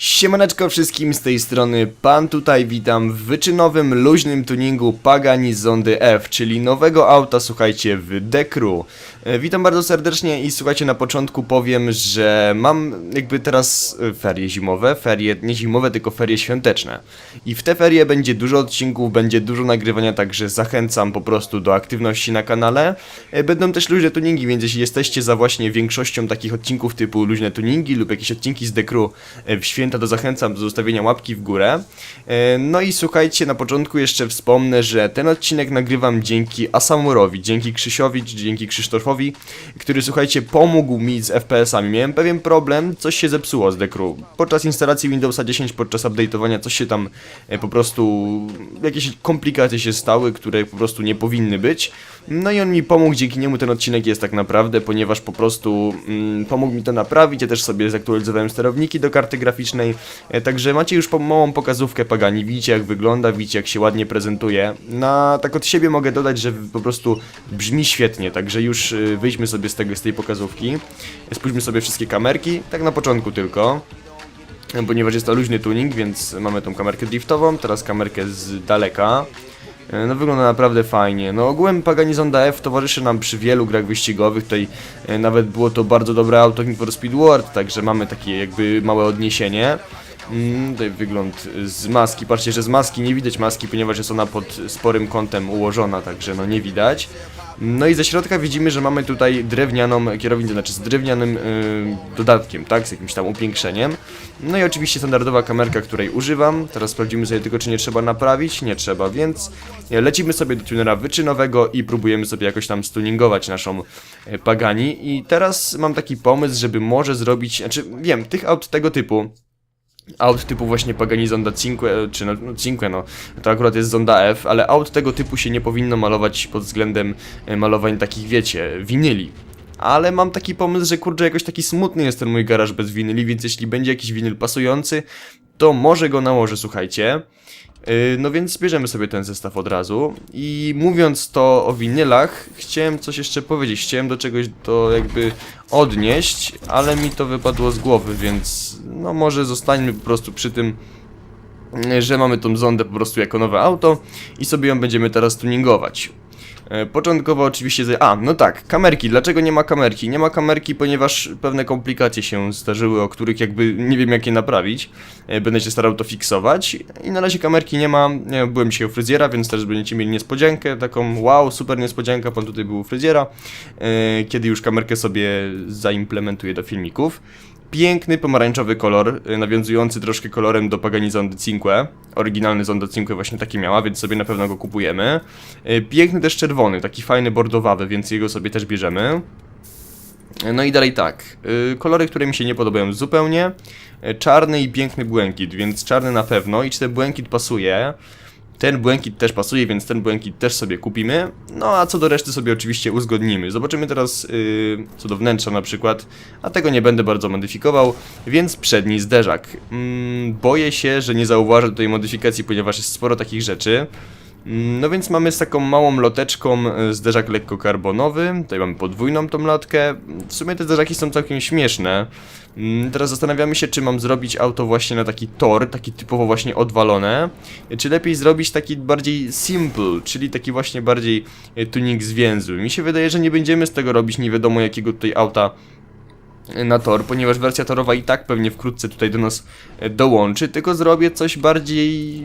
Siemaneczko wszystkim z tej strony, pan tutaj witam w wyczynowym, luźnym tuningu Pagani Zondy F, czyli nowego auta, słuchajcie, w Dekru. E, Witam bardzo serdecznie i słuchajcie, na początku powiem, że mam jakby teraz e, ferie zimowe, ferie, nie zimowe, tylko ferie świąteczne. I w te ferie będzie dużo odcinków, będzie dużo nagrywania, także zachęcam po prostu do aktywności na kanale. E, Będą też luźne tuningi, więc jeśli jesteście za właśnie większością takich odcinków typu luźne tuningi lub jakieś odcinki z Dekru w święta, to zachęcam do zostawienia łapki w górę. E, No i słuchajcie, na początku jeszcze wspomnę, że ten odcinek nagrywam dzięki Asamurowi, dzięki Krzysiowi, dzięki Krzysztofowi, który słuchajcie, pomógł mi z FPS-ami. Miałem pewien problem, coś się zepsuło z Dekru. Podczas instalacji Windowsa 10, podczas update'owania, coś się tam e, po prostu, jakieś komplikacje się stały, które po prostu nie powinny być. No i on mi pomógł, dzięki niemu ten odcinek jest tak naprawdę, ponieważ po prostu mm, pomógł mi to naprawić. Ja też sobie zaktualizowałem sterowniki do karty graficznej, e, także macie już po małą pokazówkę Pagani. Widzicie jak wygląda, widzicie jak się ładnie prezentuje. Na tak od siebie mogę dodać, że po prostu brzmi świetnie, także już y, wyjdźmy sobie z tego z tej pokazówki. Spójrzmy sobie wszystkie kamerki, tak na początku tylko. Ponieważ jest to luźny tuning, więc mamy tą kamerkę driftową, teraz kamerkę z daleka. E, No wygląda naprawdę fajnie. No ogółem Pagani Zonda F towarzyszy nam przy wielu grach wyścigowych. Tutaj e, nawet było to bardzo dobre auto Need for Speed World, także mamy takie jakby małe odniesienie. Mm, tutaj wygląd z maski. Patrzcie, że z maski nie widać maski, ponieważ jest ona pod sporym kątem ułożona, także no nie widać. No i ze środka widzimy, że mamy tutaj drewnianą kierownicę, znaczy z drewnianym y, dodatkiem, tak, z jakimś tam upiększeniem. No i oczywiście standardowa kamerka, której używam. Teraz sprawdzimy sobie tylko, czy nie trzeba naprawić. Nie trzeba, więc lecimy sobie do tunera wyczynowego i próbujemy sobie jakoś tam stuningować naszą e, Pagani. I teraz mam taki pomysł, żeby może zrobić, znaczy wiem, tych aut tego typu aut typu właśnie Pagani Zonda Cinque, czy no, no Cinque, no, to akurat jest Zonda F, ale aut tego typu się nie powinno malować pod względem e, malowań takich, wiecie, winyli. Ale mam taki pomysł, że kurczę, jakoś taki smutny jest ten mój garaż bez winyli, więc jeśli będzie jakiś winyl pasujący, to może go nałożę, słuchajcie. Yy, No więc bierzemy sobie ten zestaw od razu i mówiąc to o winylach, chciałem coś jeszcze powiedzieć, chciałem do czegoś to jakby odnieść, ale mi to wypadło z głowy, więc no może zostańmy po prostu przy tym, yy, że mamy tą zondę po prostu jako nowe auto i sobie ją będziemy teraz tuningować. E, Początkowo oczywiście. A, no tak, kamerki. Dlaczego nie ma kamerki? Nie ma kamerki, ponieważ pewne komplikacje się zdarzyły, o których jakby nie wiem jak je naprawić. E, Będę się starał to fiksować. I na razie kamerki nie ma. E, Byłem dzisiaj u fryzjera, więc też będziecie mieli niespodziankę. Taką wow, super niespodzianka. Pan tutaj był u fryzjera. Kiedy już kamerkę sobie zaimplementuję do filmików. Piękny pomarańczowy kolor, y, nawiązujący troszkę kolorem do Pagani Zondy Cinque. Oryginalny Zonda Cinque właśnie taki miała, więc sobie na pewno go kupujemy. Y, Piękny też czerwony, taki fajny bordowawy, więc jego sobie też bierzemy. Y, No i dalej tak, kolory, które mi się nie podobają zupełnie. Czarny i piękny błękit, więc czarny na pewno i czy ten błękit pasuje. Ten błękit też pasuje, więc ten błękit też sobie kupimy. No a co do reszty sobie oczywiście uzgodnimy. Zobaczymy teraz yy, co do wnętrza na przykład, a tego nie będę bardzo modyfikował, więc przedni zderzak. Mm, boję się, że nie zauważę tutaj modyfikacji, ponieważ jest sporo takich rzeczy. No więc mamy z taką małą loteczką y, zderzak lekko karbonowy, tutaj mamy podwójną tą lotkę. W sumie te zderzaki są całkiem śmieszne. Mm, Teraz zastanawiamy się, czy mam zrobić auto właśnie na taki tor, taki typowo właśnie odwalone, czy lepiej zrobić taki bardziej simple, czyli taki właśnie bardziej y, tuning zwięzły. Mi się wydaje, że nie będziemy z tego robić nie wiadomo jakiego tutaj auta na tor, ponieważ wersja torowa i tak pewnie wkrótce tutaj do nas e, dołączy, tylko zrobię coś bardziej,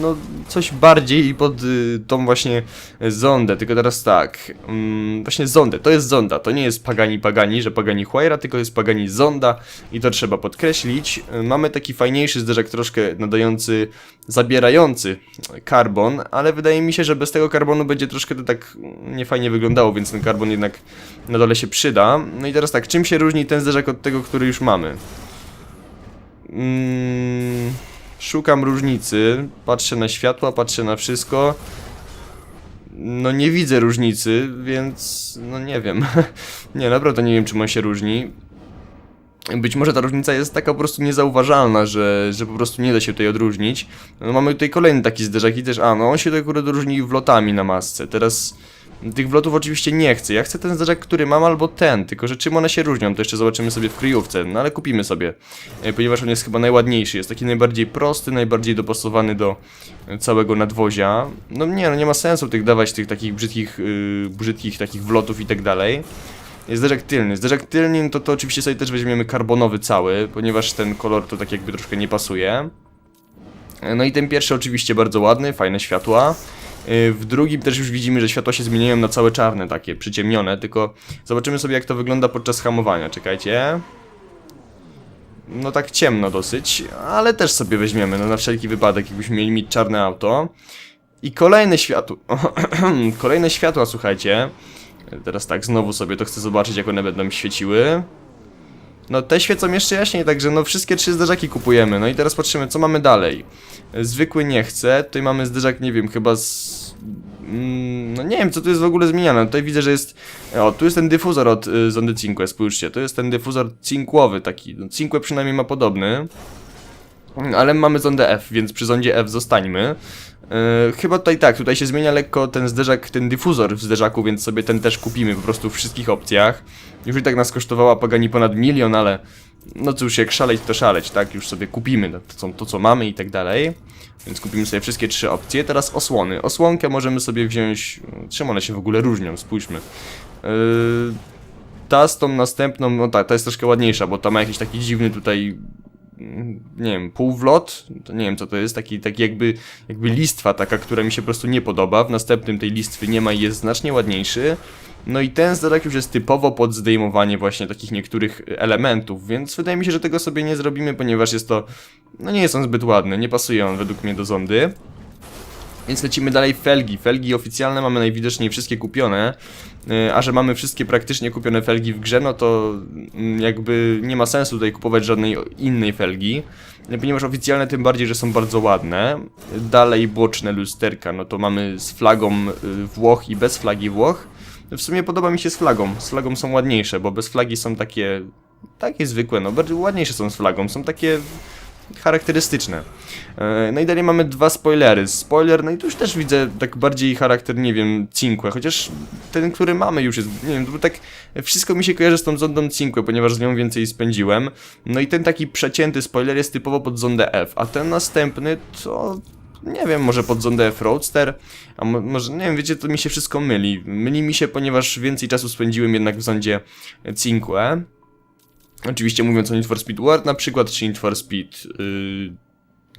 no coś bardziej pod y, tą właśnie zondę, tylko teraz tak, mm, właśnie zondę, to jest zonda, to nie jest Pagani Pagani, że Pagani Huayra, tylko jest Pagani Zonda i to trzeba podkreślić. Y, Mamy taki fajniejszy zderzak troszkę nadający, zabierający karbon, ale wydaje mi się, że bez tego karbonu będzie troszkę to tak niefajnie wyglądało, więc ten karbon jednak na dole się przyda. No i teraz tak, czym się różni ten zderzak od tego, który już mamy? Mm, szukam różnicy, patrzę na światła, patrzę na wszystko. No nie widzę różnicy, więc no nie wiem. nie, naprawdę nie wiem czym on się różni. Być może ta różnica jest taka po prostu niezauważalna, że, że po prostu nie da się tutaj odróżnić. No, mamy tutaj kolejny taki zderzak i też, a no on się tutaj akurat różni wlotami na masce. Teraz Tych wlotów oczywiście nie chcę. Ja chcę ten zderzak, który mam, albo ten. Tylko, że czym one się różnią, to jeszcze zobaczymy sobie w kryjówce. No ale kupimy sobie, e, ponieważ on jest chyba najładniejszy. Jest taki najbardziej prosty, najbardziej dopasowany do całego nadwozia. No nie, no nie ma sensu tych dawać tych takich brzydkich, yy, brzydkich takich wlotów i tak dalej. Jest zderzak tylny. Zderzak tylny to, to oczywiście sobie też weźmiemy karbonowy cały, ponieważ ten kolor to tak jakby troszkę nie pasuje. E, No i ten pierwszy oczywiście bardzo ładny, fajne światła. Yy, W drugim też już widzimy, że światła się zmieniają na całe czarne, takie przyciemnione, tylko zobaczymy sobie jak to wygląda podczas hamowania. Czekajcie. No tak ciemno dosyć, ale też sobie weźmiemy, no na wszelki wypadek, jakbyśmy mieli mieć czarne auto. I kolejne światło. kolejne światła, słuchajcie. Teraz tak, znowu sobie to chcę zobaczyć, jak one będą świeciły. No te świecą jeszcze jaśniej, także no wszystkie trzy zderzaki kupujemy. No i teraz patrzymy, co mamy dalej. Zwykły nie chcę, tutaj mamy zderzak, nie wiem, chyba z... mm, No nie wiem, co tu jest w ogóle zmieniane. Tutaj widzę, że jest... O, tu jest ten dyfuzor od y, zondy Cinque, spójrzcie. To jest ten dyfuzor cinkłowy taki. No, Cinque przynajmniej ma podobny. Ale mamy zondę F, więc przy zondzie F zostańmy. Yy, chyba tutaj tak, tutaj się zmienia lekko ten zderzak, ten dyfuzor w zderzaku, więc sobie ten też kupimy po prostu w wszystkich opcjach. Już i tak nas kosztowała Pagani ponad milion, ale no cóż, jak szaleć to szaleć, tak? Już sobie kupimy to, co- to co mamy i tak dalej. Więc kupimy sobie wszystkie trzy opcje. Teraz osłony. Osłonkę możemy sobie wziąć... Czym one się w ogóle różnią? Spójrzmy. Yy, ta z tą następną, no tak, ta jest troszkę ładniejsza, bo ta ma jakiś taki dziwny tutaj nie wiem, półwlot, to nie wiem co to jest, taki, taki jakby, jakby listwa taka, która mi się po prostu nie podoba, w następnym tej listwy nie ma i jest znacznie ładniejszy. No i ten zderzak już jest typowo pod zdejmowanie właśnie takich niektórych elementów, więc wydaje mi się, że tego sobie nie zrobimy, ponieważ jest to, no nie jest on zbyt ładny, nie pasuje on według mnie do zondy. Więc lecimy dalej felgi. Felgi oficjalne mamy najwidoczniej wszystkie kupione. Yy, A że mamy wszystkie praktycznie kupione felgi w grze, no to mm, jakby nie ma sensu tutaj kupować żadnej innej felgi. Yy, Ponieważ oficjalne tym bardziej, że są bardzo ładne. Dalej boczne lusterka, no to mamy z flagą yy, Włoch i bez flagi Włoch. W sumie podoba mi się z flagą. Z flagą są ładniejsze, bo bez flagi są takie... Takie zwykłe, no bardziej ładniejsze są z flagą. Są takie charakterystyczne. E, No i dalej mamy dwa spoilery. Spoiler, no i tu już też widzę tak bardziej charakter, nie wiem, Cinque, chociaż ten, który mamy już jest, nie wiem, to tak wszystko mi się kojarzy z tą zondą Cinque, ponieważ z nią więcej spędziłem. No i ten taki przecięty spoiler jest typowo pod zondę F, a ten następny to... Nie wiem, może pod zondę F Roadster, a mo może, nie wiem, wiecie, to mi się wszystko myli. Myli mi się, ponieważ więcej czasu spędziłem jednak w zondzie Cinque. Oczywiście mówiąc o Need for Speed World na przykład, czy Need for Speed yy,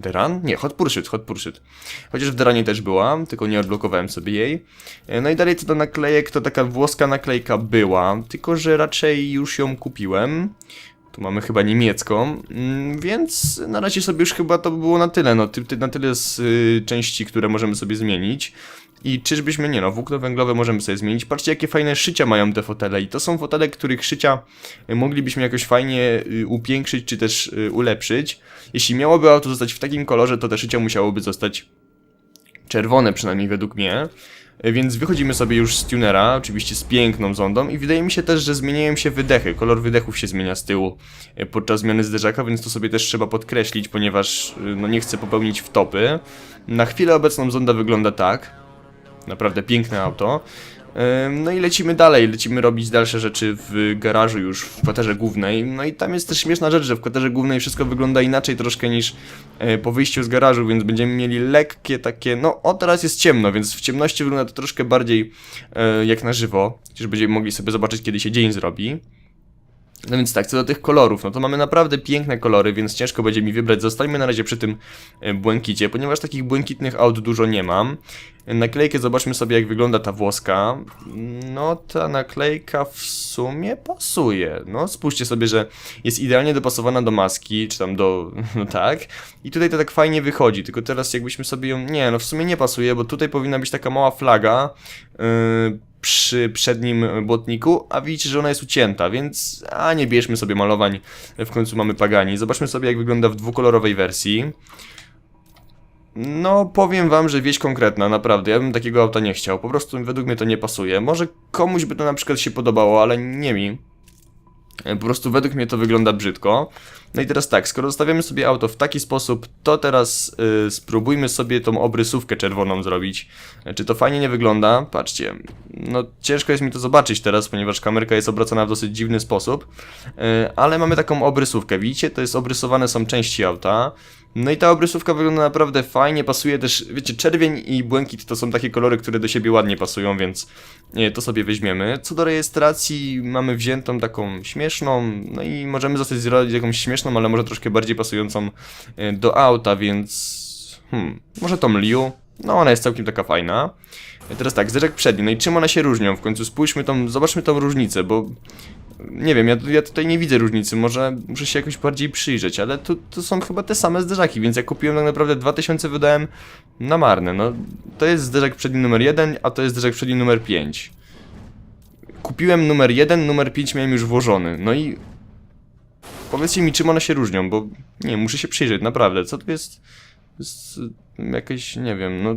The Run? Nie, Hot Pursuit, Hot Pursuit. Chociaż w The Runie też była, tylko nie odblokowałem sobie jej. Yy, No i dalej co do naklejek, to taka włoska naklejka była, tylko że raczej już ją kupiłem. Tu mamy chyba niemiecką, mm, więc na razie sobie już chyba to by było na tyle, no na tyle z y, części, które możemy sobie zmienić. I czyżbyśmy, nie no, włókno węglowe możemy sobie zmienić. Patrzcie, jakie fajne szycia mają te fotele. I to są fotele, których szycia y, moglibyśmy jakoś fajnie y, upiększyć, czy też ulepszyć. Jeśli miałoby auto zostać w takim kolorze, to te szycia musiałoby zostać czerwone, przynajmniej według mnie. Y, Więc wychodzimy sobie już z tunera, oczywiście z piękną zondą i wydaje mi się też, że zmieniają się wydechy. Kolor wydechów się zmienia z tyłu y, podczas zmiany zderzaka, więc to sobie też trzeba podkreślić, ponieważ y, no, nie chcę popełnić wtopy. Na chwilę obecną zonda wygląda tak. Naprawdę piękne auto. No i lecimy dalej, lecimy robić dalsze rzeczy w garażu już w kwaterze głównej. No i tam jest też śmieszna rzecz, że w kwaterze głównej wszystko wygląda inaczej troszkę niż e, po wyjściu z garażu, więc będziemy mieli lekkie takie, no o teraz jest ciemno, więc w ciemności wygląda to troszkę bardziej e, jak na żywo, chociaż będziemy mogli sobie zobaczyć kiedy się dzień zrobi. No więc tak, co do tych kolorów, no to mamy naprawdę piękne kolory, więc ciężko będzie mi wybrać. Zostańmy na razie przy tym e, błękicie, ponieważ takich błękitnych aut dużo nie mam. Naklejkę zobaczmy sobie jak wygląda ta włoska. No ta naklejka w sumie pasuje. No spójrzcie sobie, że jest idealnie dopasowana do maski, czy tam do... no tak. I tutaj to tak fajnie wychodzi, tylko teraz jakbyśmy sobie ją... Nie, no w sumie nie pasuje, bo tutaj powinna być taka mała flaga. Yy, przy przednim błotniku, a widzicie, że ona jest ucięta, więc a nie bierzmy sobie malowań, w końcu mamy Pagani. Zobaczmy sobie jak wygląda w dwukolorowej wersji. No, powiem wam, że wieść konkretna, naprawdę, ja bym takiego auta nie chciał, po prostu według mnie to nie pasuje. Może komuś by to na przykład się podobało, ale nie mi. E, Po prostu według mnie to wygląda brzydko. No i teraz tak, skoro zostawiamy sobie auto w taki sposób, to teraz y, spróbujmy sobie tą obrysówkę czerwoną zrobić. E, Czy to fajnie nie wygląda? Patrzcie, no ciężko jest mi to zobaczyć teraz, ponieważ kamerka jest obracana w dosyć dziwny sposób, y, ale mamy taką obrysówkę, widzicie? To jest obrysowane są części auta. No i ta obrysówka wygląda naprawdę fajnie, pasuje też, wiecie, czerwień i błękit to są takie kolory, które do siebie ładnie pasują, więc nie, to sobie weźmiemy. Co do rejestracji, mamy wziętą taką śmieszną, no i możemy zostać zrobić jakąś śmieszną, ale może troszkę bardziej pasującą e, do auta, więc... Hmm, może tą Liu? No, ona jest całkiem taka fajna. E, Teraz tak, zderzak przedni, no i czym one się różnią? W końcu spójrzmy tą, zobaczmy tą różnicę, bo... Nie wiem, ja, ja tutaj nie widzę różnicy, może muszę się jakoś bardziej przyjrzeć, ale tu, tu są chyba te same zderzaki, więc ja kupiłem tak naprawdę 2000 wydałem na marne, no. To jest zderzak przedni numer 1, a to jest zderzak przedni numer 5. Kupiłem numer 1, numer 5 miałem już włożony, no i powiedzcie mi czym one się różnią, bo nie, muszę się przyjrzeć, naprawdę, co tu jest, jest jakieś, nie wiem, no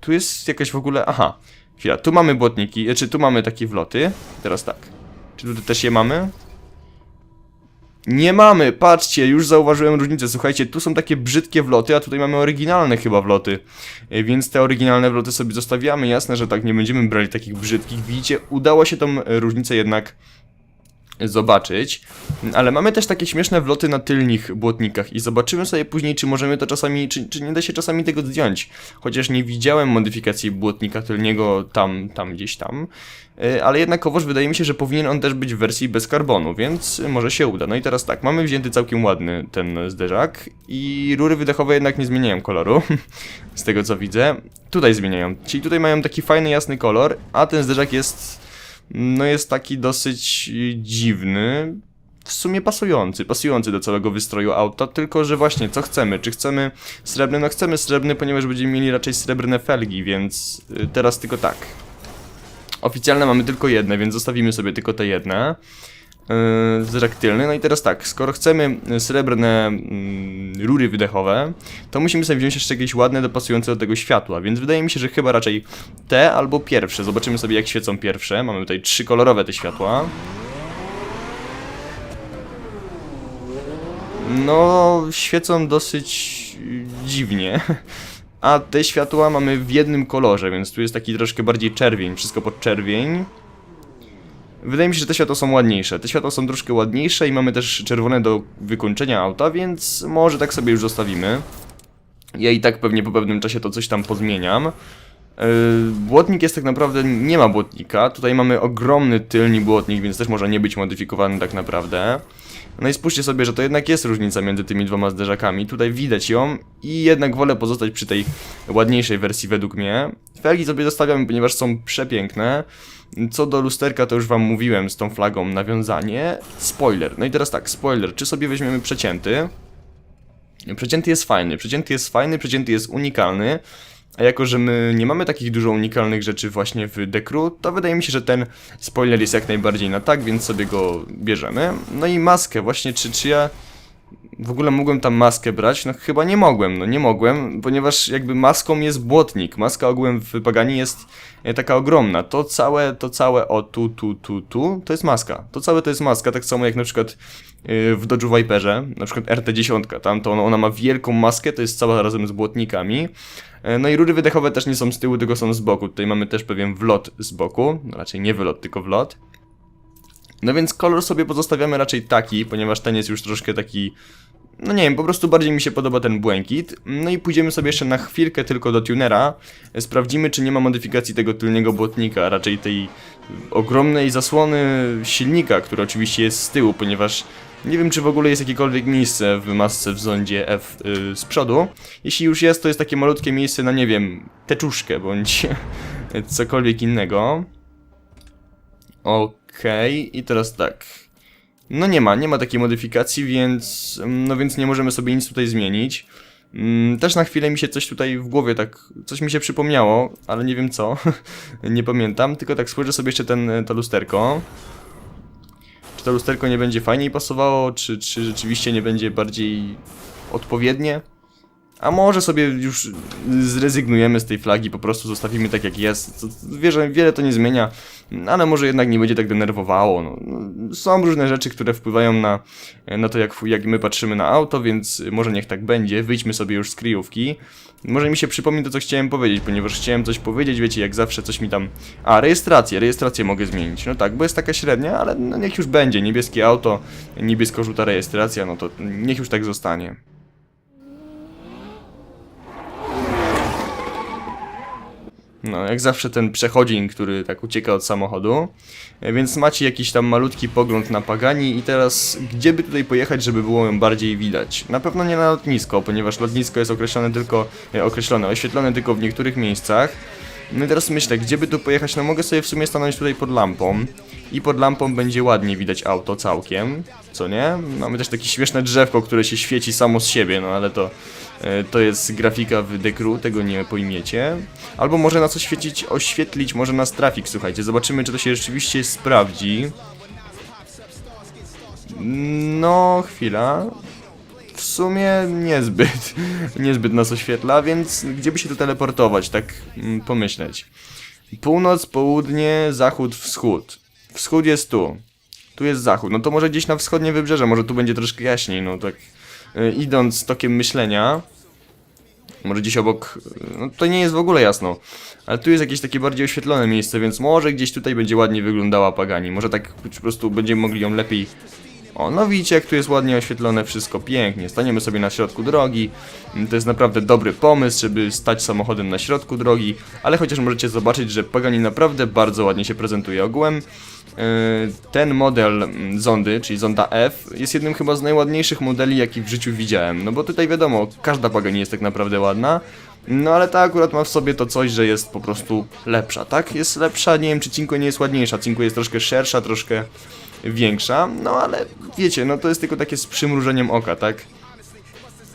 tu jest jakaś w ogóle, aha, chwila, tu mamy błotniki, znaczy tu mamy takie wloty, teraz tak, czy tutaj też je mamy? Nie mamy, patrzcie, już zauważyłem różnicę. Słuchajcie, tu są takie brzydkie wloty, a tutaj mamy oryginalne chyba wloty. E, Więc te oryginalne wloty sobie zostawiamy. Jasne, że tak nie będziemy brali takich brzydkich. Widzicie, udało się tą różnicę jednak zobaczyć. Ale mamy też takie śmieszne wloty na tylnych błotnikach i zobaczymy sobie później, czy możemy to czasami, czy, czy nie da się czasami tego zdjąć. Chociaż nie widziałem modyfikacji błotnika tylniego tam, tam gdzieś tam. E, Ale jednakowoż wydaje mi się, że powinien on też być w wersji bez karbonu, więc może się uda. No i teraz tak, mamy wzięty całkiem ładny ten zderzak i rury wydechowe jednak nie zmieniają koloru, z tego co widzę. Tutaj zmieniają, czyli tutaj mają taki fajny, jasny kolor, a ten zderzak jest, no jest taki dosyć y, dziwny, w sumie pasujący, pasujący do całego wystroju auta, tylko że właśnie, co chcemy? Czy chcemy srebrny? No chcemy srebrny, ponieważ będziemy mieli raczej srebrne felgi, więc y, teraz tylko tak. Oficjalne mamy tylko jedne, więc zostawimy sobie tylko te jedne. Yy, Zderzak tylny. No i teraz tak, skoro chcemy srebrne mm, rury wydechowe, to musimy sobie wziąć jeszcze jakieś ładne, dopasujące do tego światła, więc wydaje mi się, że chyba raczej te albo pierwsze. Zobaczymy sobie jak świecą pierwsze. Mamy tutaj trzy kolorowe te światła. No, świecą dosyć dziwnie. A te światła mamy w jednym kolorze, więc tu jest taki troszkę bardziej czerwień, wszystko pod czerwień. Wydaje mi się, że te światła są ładniejsze. Te światła są troszkę ładniejsze i mamy też czerwone do wykończenia auta, więc może tak sobie już zostawimy. Ja i tak pewnie po pewnym czasie to coś tam pozmieniam. Yy, Błotnik jest tak naprawdę, nie ma błotnika. Tutaj mamy ogromny tylny błotnik, więc też może nie być modyfikowany tak naprawdę. No i spójrzcie sobie, że to jednak jest różnica między tymi dwoma zderzakami. Tutaj widać ją i jednak wolę pozostać przy tej ładniejszej wersji według mnie. Felgi sobie zostawiamy, ponieważ są przepiękne. Co do lusterka, to już wam mówiłem z tą flagą nawiązanie. Spoiler. No i teraz tak, spoiler. Czy sobie weźmiemy przecięty? Przecięty jest fajny, przecięty jest fajny, przecięty jest unikalny. A jako, że my nie mamy takich dużo unikalnych rzeczy właśnie w Dekru, to wydaje mi się, że ten spoiler jest jak najbardziej na tak, więc sobie go bierzemy. No i maskę, właśnie, czy, czy ja w ogóle mogłem tam maskę brać? No chyba nie mogłem, no nie mogłem, ponieważ jakby maską jest błotnik. Maska ogółem w Pagani jest e, taka ogromna. To całe, to całe o tu, tu, tu, tu, to jest maska. To całe to jest maska, tak samo jak na przykład w Dodge'u Viperze, na przykład RT10, tam to ona, ma wielką maskę, to jest cała razem z błotnikami. E, No i rury wydechowe też nie są z tyłu, tylko są z boku. Tutaj mamy też pewien wlot z boku, no raczej nie wylot, tylko wlot. No więc kolor sobie pozostawiamy raczej taki, ponieważ ten jest już troszkę taki no nie wiem, po prostu bardziej mi się podoba ten błękit. No i pójdziemy sobie jeszcze na chwilkę tylko do tunera. Sprawdzimy, czy nie ma modyfikacji tego tylnego błotnika, raczej tej ogromnej zasłony silnika, która oczywiście jest z tyłu, ponieważ nie wiem, czy w ogóle jest jakiekolwiek miejsce w masce w zondzie F y, z przodu. Jeśli już jest, to jest takie malutkie miejsce na, nie wiem, teczuszkę bądź cokolwiek innego. Okej, i teraz tak. No nie ma, nie ma takiej modyfikacji, więc no więc nie możemy sobie nic tutaj zmienić. Mm, Też na chwilę mi się coś tutaj w głowie tak, coś mi się przypomniało, ale nie wiem co, nie pamiętam, tylko tak spojrzę sobie jeszcze ten, to lusterko. To lusterko nie będzie fajniej pasowało, czy, czy rzeczywiście nie będzie bardziej odpowiednie? A może sobie już zrezygnujemy z tej flagi, po prostu zostawimy tak jak jest. Wierzę, wiele to nie zmienia, ale może jednak nie będzie tak denerwowało. No, są różne rzeczy, które wpływają na, na to, jak, jak my patrzymy na auto, więc może niech tak będzie. Wyjdźmy sobie już z kryjówki. Może mi się przypomni to, co chciałem powiedzieć, ponieważ chciałem coś powiedzieć, wiecie, jak zawsze coś mi tam... A, rejestrację, rejestrację mogę zmienić. No tak, bo jest taka średnia, ale no niech już będzie. Niebieskie auto, niebiesko-żółta rejestracja, no to niech już tak zostanie. No, jak zawsze ten przechodzień, który tak ucieka od samochodu. E, Więc macie jakiś tam malutki pogląd na Pagani i teraz gdzie by tutaj pojechać, żeby było ją bardziej widać? Na pewno nie na lotnisko, ponieważ lotnisko jest określone tylko, e, określone, oświetlone tylko w niektórych miejscach. No i teraz myślę, gdzie by tu pojechać? No mogę sobie w sumie stanąć tutaj pod lampą i pod lampą będzie ładnie widać auto całkiem, co nie? Mamy też takie śmieszne drzewko, które się świeci samo z siebie, no ale to, e, to jest grafika w Dekru, tego nie pojmiecie. Albo może nas oświecić, oświetlić, może nas trafik, słuchajcie, zobaczymy czy to się rzeczywiście sprawdzi. No, chwila. Sumie niezbyt, niezbyt nas oświetla, więc gdzie by się tu teleportować, tak mm, pomyśleć. Północ, południe, zachód, wschód. Wschód jest tu. Tu jest zachód. No to może gdzieś na wschodnie wybrzeże, może tu będzie troszkę jaśniej, no tak y, idąc tokiem myślenia. Może gdzieś obok, no to nie jest w ogóle jasno. Ale tu jest jakieś takie bardziej oświetlone miejsce, więc może gdzieś tutaj będzie ładnie wyglądała Pagani. Może tak po prostu będziemy mogli ją lepiej o, no widzicie jak tu jest ładnie oświetlone, wszystko pięknie. Staniemy sobie na środku drogi. To jest naprawdę dobry pomysł, żeby stać samochodem na środku drogi, ale chociaż możecie zobaczyć, że Pagani naprawdę bardzo ładnie się prezentuje ogółem. yy, Ten model mm, zondy, czyli zonda F, jest jednym chyba z najładniejszych modeli, jaki w życiu widziałem. No bo tutaj wiadomo, każda Pagani jest tak naprawdę ładna. No ale ta akurat ma w sobie to coś, że jest po prostu lepsza, tak? Jest lepsza, nie wiem czy Cinque nie jest ładniejsza. Cinque jest troszkę szersza, troszkę większa, no ale wiecie, no to jest tylko takie z przymrużeniem oka, tak?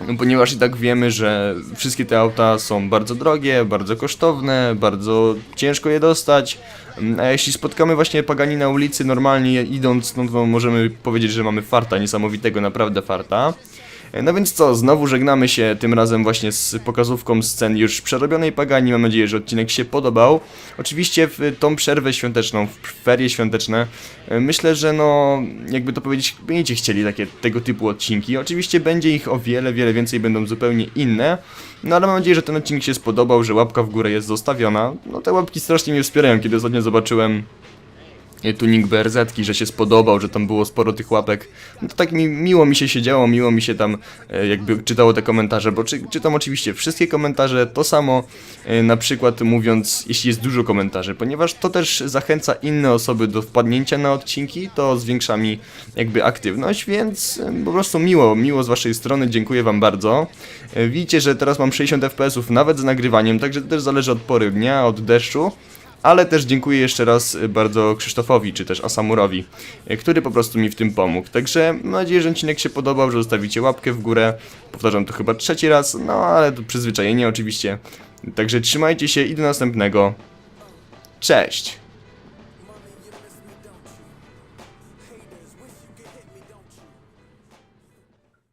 No, Ponieważ i tak wiemy, że wszystkie te auta są bardzo drogie, bardzo kosztowne, bardzo ciężko je dostać. Mm, A jeśli spotkamy właśnie Pagani na ulicy normalnie idąc, no to możemy powiedzieć, że mamy farta, niesamowitego naprawdę farta. No więc co, znowu żegnamy się tym razem właśnie z pokazówką scen już przerobionej Pagani. Mam nadzieję, że odcinek się podobał. Oczywiście w tą przerwę świąteczną, w ferie świąteczne, e, myślę, że no, jakby to powiedzieć, będziecie chcieli takie tego typu odcinki. Oczywiście będzie ich o wiele, wiele więcej, będą zupełnie inne. No ale mam nadzieję, że ten odcinek się spodobał, że łapka w górę jest zostawiona. No te łapki strasznie mnie wspierają, kiedy ostatnio zobaczyłem tuning BRZ, że się spodobał, że tam było sporo tych łapek. No to tak mi, miło mi się siedziało, miło mi się tam e, jakby czytało te komentarze, bo czy, czytam oczywiście wszystkie komentarze, to samo e, na przykład mówiąc, jeśli jest dużo komentarzy, ponieważ to też zachęca inne osoby do wpadnięcia na odcinki, to zwiększa mi jakby aktywność, więc e, po prostu miło, miło z waszej strony, dziękuję wam bardzo. Widzicie, że teraz mam 60 fps nawet z nagrywaniem, także to też zależy od pory dnia, od deszczu. Ale też dziękuję jeszcze raz y, bardzo Krzysztofowi, czy też Asamurowi, y, który po prostu mi w tym pomógł. Także mam nadzieję, że odcinek się podobał, że zostawicie łapkę w górę. Powtarzam to chyba trzeci raz, no ale to przyzwyczajenie oczywiście. Także trzymajcie się i do następnego. Cześć!